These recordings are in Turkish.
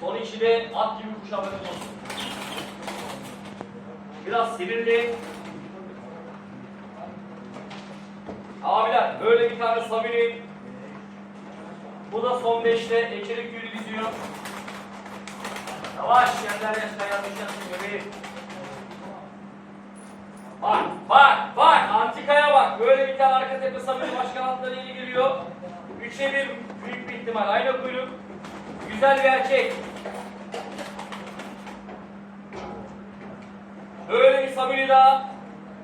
Son de at gibi kuşamadığım olsun. Biraz sinirli. Abiler böyle bir tane Sabini. Bu da son beşte Ekerik Gülü diziyor. Yavaş yerler yaşlar yanlış yapsın bebeğim. Bak bak bak antikaya bak. Böyle bir tane arka tepe Sabini başkan altları yeni geliyor. Üçe bir büyük bir ihtimal. Aynı kuyruk. Güzel bir erkek. Böyle bir Sabini daha.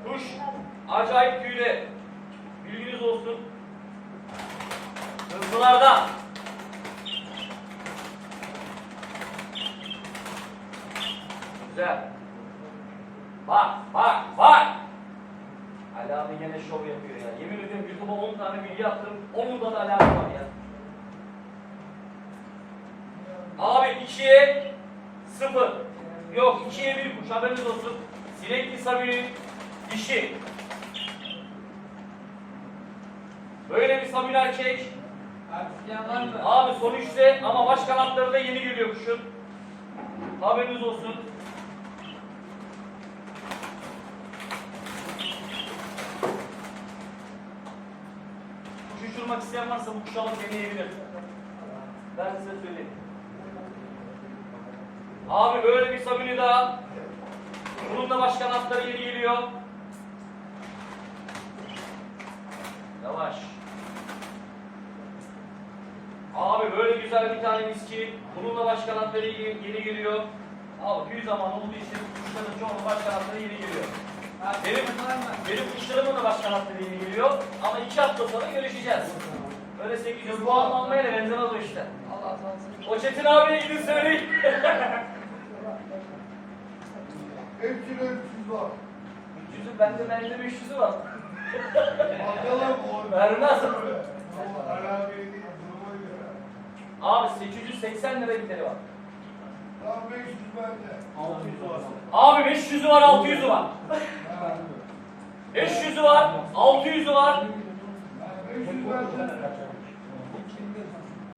Kuş acayip tüyde. Bilginiz olsun. Hızlılarda. Güzel. Bak, bak, bak. Ali abi yine şov yapıyor ya. Yemin ediyorum YouTube'a 10 tane bilgi attım. 10'unda da Ali var ya. Abi 2'ye 0. Yok 2'ye 1 kuş haberiniz olsun. Sinekli Sabiri dişi. Böyle bir Sabir erkek. Abi son üçte ama baş kanatları da yeni geliyor kuşun. Haberiniz olsun. Kuş uçurmak isteyen varsa bu kuşu alıp deneyebilir. Ben size söyleyeyim. Abi böyle bir sabuni daha. Bunun da baş kanatları yeni geliyor. Yavaş. Abi böyle güzel bir tane miski. Bunun da baş kanatları yeni, yeni geliyor. Abi tüy zaman olduğu için kuşların çoğunun baş kanatları yeni geliyor. Benim, benim kuşlarımın da baş kanatları yeni geliyor. Ama iki hafta sonra görüşeceğiz. Böyle 800 puan almaya da benzemez o işte. Allah razı olsun. O Çetin abiye gidin söyleyin. Hepsine 300 var. 300'ü bende bende 500'ü var. Bakalım o. Vermez. Abi 880 lira gideri var. Tam 500 bende. 600 var. Abi 500'ü var 600'ü var. 500'ü var, 600'ü var.